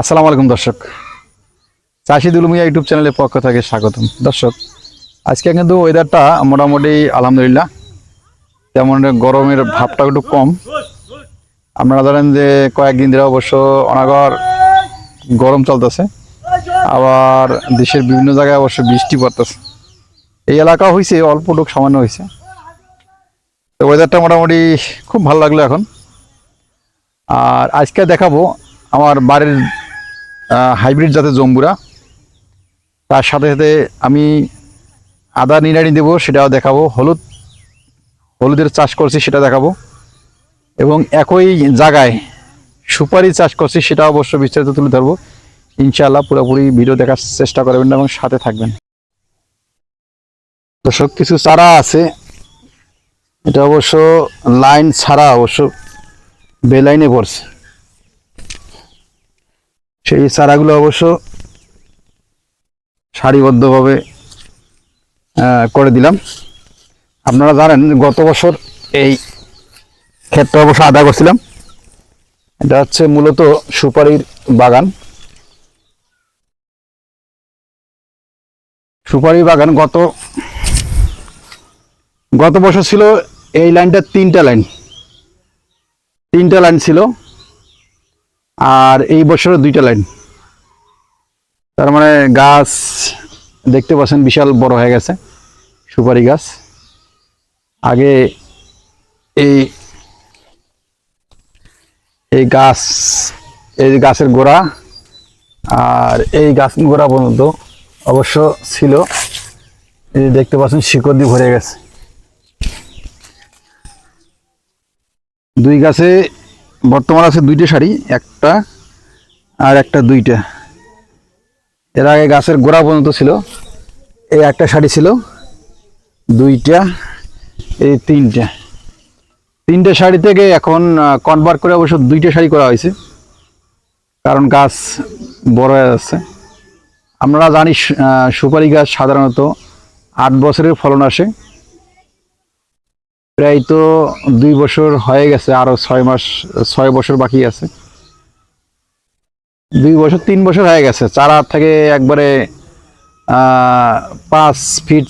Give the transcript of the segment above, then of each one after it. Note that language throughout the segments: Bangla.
আসসালামু আলাইকুম, দর্শক। চাষি দুলুমিয়া ইউটিউব চ্যানেলের পক্ষ থেকে স্বাগতম। দর্শক, আজকে কিন্তু ওয়েদারটা মোটামুটি আলহামদুলিল্লাহ তেমন গরমের ভাবটা একটু কম। আপনারা ধরেন যে কয়েকদিন ধরে অবশ্য অনাগর গরম চলতেছে। আবার দেশের বিভিন্ন জায়গায় অবশ্য বৃষ্টি পড়তেছে। এই এলাকা হয়েছে অল্পটুক সামান্য হয়েছে তো ওয়েদারটা মোটামুটি খুব ভালো লাগল এখন। আর আজকে দেখাবো আমার বাড়ির হাইব্রিড জাতের জম্বুরা। তার সাথে সাথে আমি আদা নিড়ানি দেবো, সেটাও দেখাবো। হলুদ, হলুদের চাষ করছি, সেটা দেখাবো। এবং একই জায়গায় সুপারি চাষ করছি, সেটা অবশ্য বিস্তারিত তুলে ধরবো। ইনশাআল্লাহ পুরোপুরি ভিডিও দেখার চেষ্টা করবেন এবং সাথে থাকবেন। দর্শক, কিছু চারা আছে। এটা অবশ্য লাইন ছাড়া অবশ্য বেলাইনে পড়ছে সেই চারাগুলো অবশ্য সারিবদ্ধভাবে করে দিলাম। আপনারা জানেন গত বছর এই ক্ষেতটা অবশ্য আদা করছিলাম। এটা হচ্ছে মূলত সুপারির বাগান। সুপারি বাগান গত গত বছর ছিল এই লাইনটা তিনটা লাইন। তিনটা লাইন ছিল। আর এই বছরে দুইটা লাইন। তার মানে গাছ দেখতে পাচ্ছেন বিশাল বড় হয়ে গেছে, সুপারি গাছ। আগে এই এই গাছ, এই গাছের গোড়া আর এই গাছ গোড়া পর্যন্ত অবশ্য ছিল। এই দেখতে পাচ্ছেন শিকড় দিয়ে ভরে গেছে। দুই গাছে বর্তমান আছে দুইটা শাড়ি, একটা আর একটা দুইটা। এর আগে গাছের গোড়া পর্যন্ত ছিল, এই একটা শাড়ি ছিল, দুইটা, এই তিনটা। তিনটে শাড়ি থেকে এখন কনভার্ট করে অবশ্য দুইটা শাড়ি করা হয়েছে, কারণ গাছ বড় হয়ে যাচ্ছে। আমরা জানি সুপারি গাছ সাধারণত আট বছরের ফলন আসে প্রায় তো দুই বছর হয়ে গেছে, আরও ছয় মাস, ছয় বছর বাকি আছে। দুই বছর, তিন বছর হয়ে গেছে। চারা থেকে একবারে পাঁচ ফিট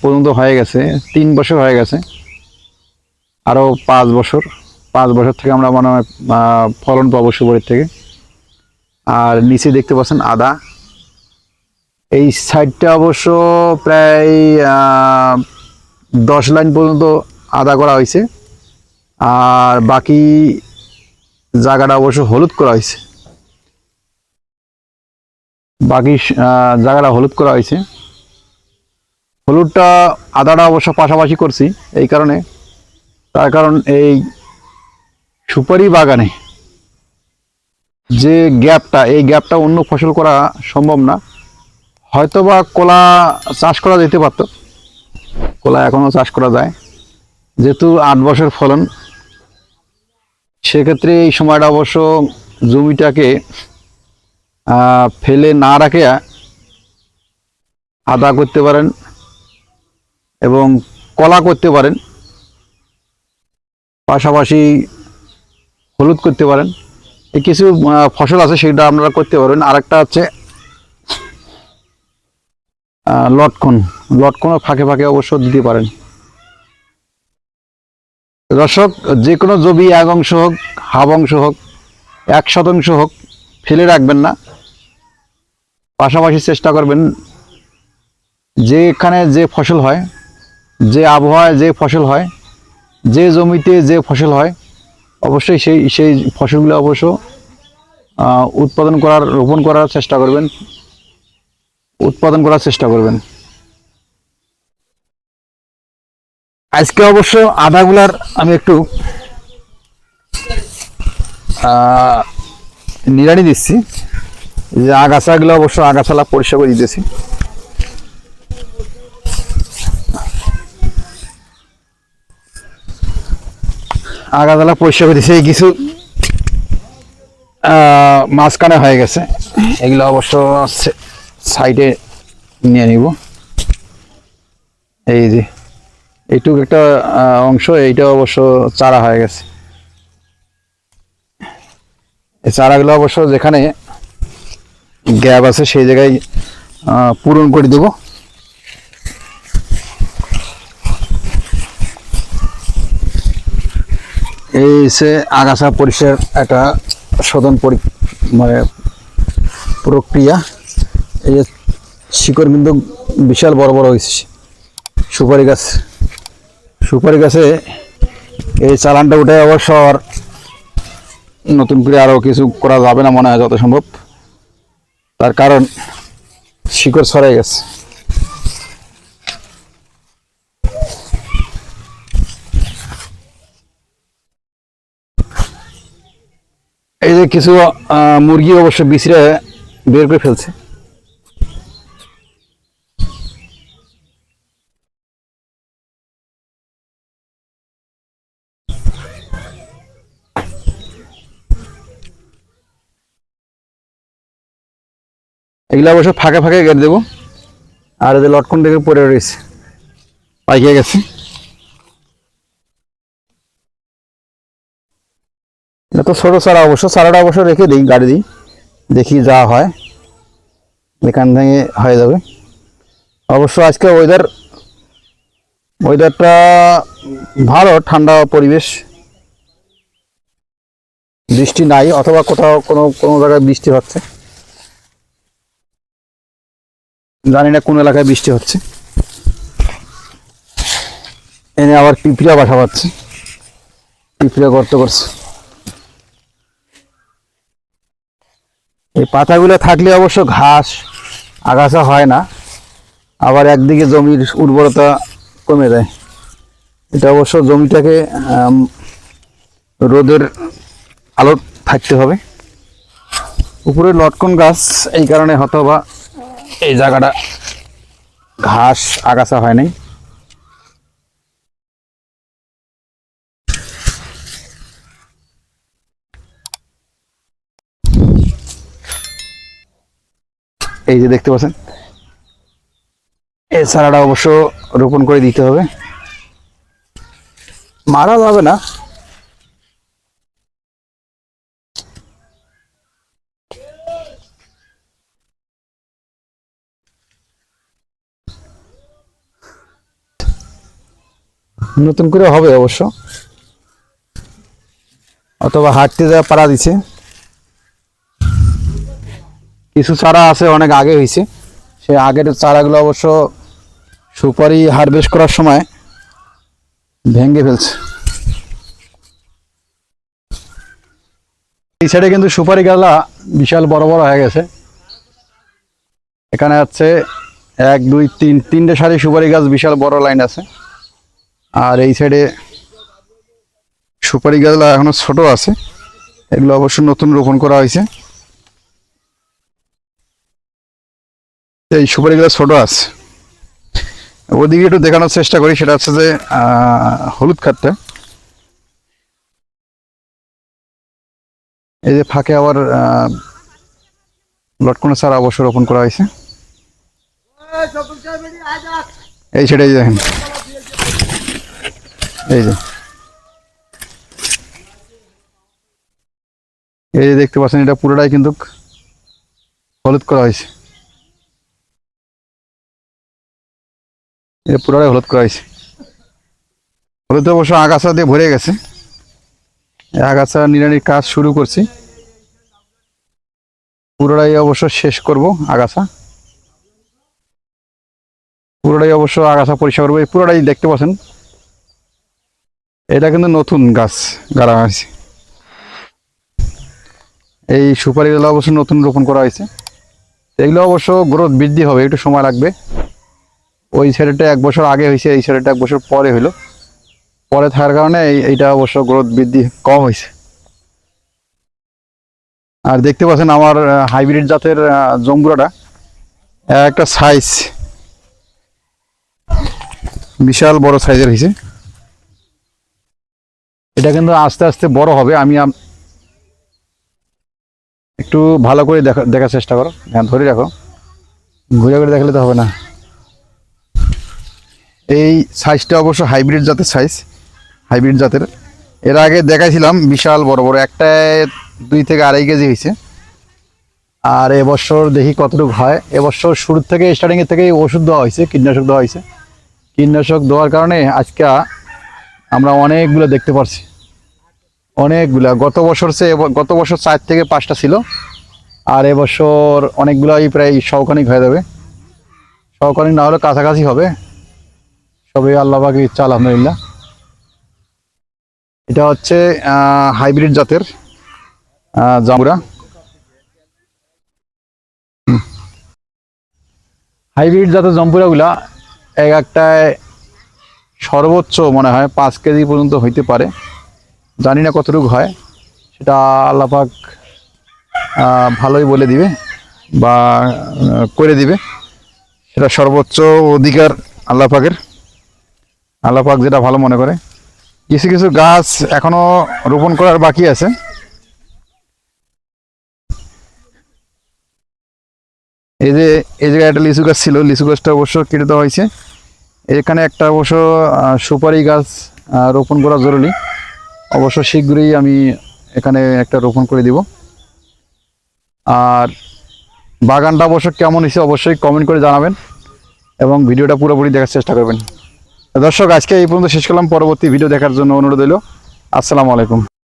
পর্যন্ত হয়ে গেছে। তিন বছর হয়ে গেছে। আরও পাঁচ বছর পাঁচ বছর থেকে আমরা মনে হয় ফলন পাবো সুপারির থেকে। আর নিচে দেখতে পাচ্ছেন আদা। এই সাইডটা অবশ্য প্রায় দশ লাইন পর্যন্ত আদা করা হয়েছে। আর বাকি জায়গাটা অবশ্য হলুদ করা হয়েছে। বাকি জায়গাটা হলুদ করা হয়েছে। হলুদটা, আদাটা অবশ্য পাশাপাশি করছি এই কারণে। তার কারণ এই সুপারি বাগানে যে গ্যাপটা, এই গ্যাপটা অন্য ফসল করা সম্ভব না। হয়তোবা কলা চাষ করা যেতে পারতো। কলা এখনও চাষ করা যায়। যেহেতু আট বছর ফলন, সেক্ষেত্রে এই সময়টা অবশ্য জমিটাকে ফেলে না রাখে আদা করতে পারেন এবং কলা করতে পারেন, পাশাপাশি হলুদ করতে পারেন। এই কিছু ফসল আছে সেটা আপনারা করতে পারবেন। আরেকটা হচ্ছে লটকন। লটকনও ফাঁকে ফাঁকে অবশ্য দিতে পারেন। দর্শক যে কোনো জমি এক অংশ হোক, হাফ অংশ হোক, এক শতাংশ হোক, ফেলে রাখবেন না। পাশাপাশি চেষ্টা করবেন যেখানে যে ফসল হয়, যে আবহাওয়ায় যে ফসল হয়, যে জমিতে যে ফসল হয়, অবশ্যই সেই সেই ফসলগুলো অবশ্য উৎপাদন করার, রোপণ করার চেষ্টা করবেন। উৎপাদন করার চেষ্টা করবেন। আজকে অবশ্য আদাগুলার আমি একটু নিড়ানি দিচ্ছি। যে আগাছাগুলো অবশ্য আগাছালা পরিষ্কার করে দিতেছি। আগাছালা পরিষ্কার করে এই কিছু মাঝখানে হয়ে গেছে। এগুলো অবশ্য সাইডে নিয়ে নিব। এই যে এইটুকু একটা অংশ, এইটা অবশ্য চারা হয়ে গেছে। এই চারাগুলো অবশ্য যেখানে গ্যাপ আছে সেই জায়গায় পূরণ করে দেব। এই সে আগাছা পরিষ্কার একটা শোধন পরি মানে প্রক্রিয়া। এই যে শিকড় কিন্তু বিশাল বড় বড় হয়েছে, সুপারি গাছ। সুপারি গাছে এই চালানটা উঠে অবশ্য আর নতুন করে আরও কিছু করা যাবে না মনে হয় যত সম্ভব। তার কারণ শিকড় ছড়াই গেছে। এই যে কিছু মুরগি অবশ্য বিছড়ে বের করে ফেলছে। এগুলো অবশ্য ফাঁকে ফাঁকে গেড়ে দেবো। আর এদের লটকন থেকে পরে রয়েছে। পাইকে গেছে। এটা তো ছোটো চারা অবশ্য। চারাটা অবশ্য রেখে দিই, গাড়ি দিই। দেখি যা হয়। এখান থেকে হয়ে যাবে। অবশ্য আজকে ওয়েদার ওয়েদারটা ভালো, ঠান্ডা পরিবেশ। বৃষ্টি নাই, অথবা কোথাও কোনো কোনো জায়গায় বৃষ্টি হচ্ছে। জানি না কোন এলাকায় বৃষ্টি হচ্ছে। এনে আবার পিঁপড়া বাসা পাচ্ছে। পিঁপড়া গর্ত করছে। এই পাতাগুলো থাকলে অবশ্য ঘাস, আগাছা হয় না। আবার একদিকে জমির উর্বরতা কমে যায়। এটা অবশ্য জমিটাকে রোদের আলো থাকতে হবে। উপরে লটকন গাছ এই কারণে হয়তো বা এই জায়গাটা ঘাস আগাছা হয় নাই। এই যে দেখতে পাচ্ছেন চারাটা অবশ্য রোপণ করে দিতে হবে। মারা যাবে না। নতুন করে হবে অবশ্য। অথবা হাঁটতে যাওয়া পাড়া দিছে। কিছু চারা আছে, অনেক আগে হয়েছে। সে আগের চারাগুলো অবশ্য সুপারি হারভেস্ট করার সময় ভেঙে ফেলছে। এই সাইডে কিন্তু সুপারি গালা বিশাল বড় বড় হয়ে গেছে। এখানে আছে এক, দুই, তিন, তিনটে সারি সুপারি গাছ বিশাল বড় লাইন আছে। আর এই সাইডে সুপারি গাছগুলো এখনও ছোট আছে। এগুলো অবশ্য নতুন রোপণ করা হয়েছে। এই সুপারি গাছ ছোট আছে। ওদিকে একটু দেখানোর চেষ্টা করি সেটা হচ্ছে যে হলুদ খাতটা। এই যে ফাঁকে আবার আহ, লটকনের চারা অবশ্য রোপণ করা হয়েছে। এই সেটাই দেখেন। এই যে। এই যে দেখতে পাচ্ছেন, এটা পুরোটাই কিন্তু হলুদ করা হয়েছে। এটা পুরোটাই হলুদ করা হয়েছে। হলুদ অবশ্য আগাছা দিয়ে ভরে গেছে। আগাছা নিড়ানির কাজ শুরু করছি। পুরোটাই অবশ্য শেষ করব আগাছা। পুরোটাই অবশ্য আগাছা পরিষ্কার করব। এই পুরোটাই দেখতে পাচ্ছেন এটা কিন্তু নতুন গাছ গাড়া হয়েছে। এই সুপারিগুলো অবশ্য নতুন রোপণ করা হয়েছে। এগুলো অবশ্য গ্রোথ বৃদ্ধি হবে, একটু সময় লাগবে। ওই সাইডটা এক বছর আগে হয়েছে, এই সাইডটা এক বছর পরে হইল পরে থাকার কারণে এই এইটা অবশ্য গ্রোথ বৃদ্ধি কম হয়েছে। আর দেখতে পাচ্ছেন আমার হাইব্রিড জাতের জম্বুরাটা একটা সাইজ বিশাল বড় সাইজের হয়েছে। এটা কিন্তু আস্তে আস্তে বড় হবে, আমি একটু ভালো করে দেখা দেখার চেষ্টা করো। হ্যাঁ ধরে রাখো। ঘুরে ঘুরে দেখলে তো হবে না। এই সাইজটা অবশ্য হাইব্রিড জাতের সাইজ হাইব্রিড জাতের। এর আগে দেখাইছিলাম, বিশাল বড় বড়, একটা দুই থেকে আড়াই কেজি হয়েছে। আর এবছর দেখি কতটুকু হয়। এবছর শুরু থেকে স্টার্টিংয়ের থেকে ওষুধ দেওয়া হয়েছে, কীটনাশক দেওয়া হয়েছে। কীটনাশক দেওয়ার কারণে আজকে আমরা অনেকগুলো দেখতে পারছি। অনেকগুলা। গত বছর সে গত বছর চার থেকে পাঁচটা ছিল। আর এবছর অনেকগুলাই প্রায় শৌখানিক হয়ে যাবে। শৌখানিক না হলে কাছাকাছি হবে। সবই আল্লাহ পাকের ইচ্ছা, আলহামদুলিল্লাহ। এটা হচ্ছে হাইব্রিড জাতের জামুরা। হাইব্রিড জাতের জম্পুরাগুলা এক একটায় সর্বোচ্চ মনে হয় পাঁচ কেজি পর্যন্ত হইতে পারে। জানি না কতটুকু হয়। সেটা আল্লাপাক ভালোই বলে দিবে বা করে দিবে। সেটা সর্বোচ্চ অধিকার আল্লাপাকের আল্লাপাক যেটা ভালো মনে করে। কিছু কিছু গাছ এখনও রোপণ করার বাকি আছে। এই যে, এই জায়গায় একটা লিচু গাছ ছিল। লিচু গাছটা অবশ্য কেটে দেওয়া হয়েছে। এখানে একটা অবশ্য সুপারি গাছ রোপণ করা জরুরি। অবশ্য শীঘ্রই আমি এখানে একটা রোপণ করে দিব। আর বাগানটা অবশ্য কেমন হয়েছে অবশ্যই কমেন্ট করে জানাবেন এবং ভিডিওটা পুরোপুরি দেখার চেষ্টা করবেন। দর্শক, আজকে এই পর্যন্ত শেষ করলাম। পরবর্তী ভিডিও দেখার জন্য অনুরোধ হলো আসসালামু আলাইকুম।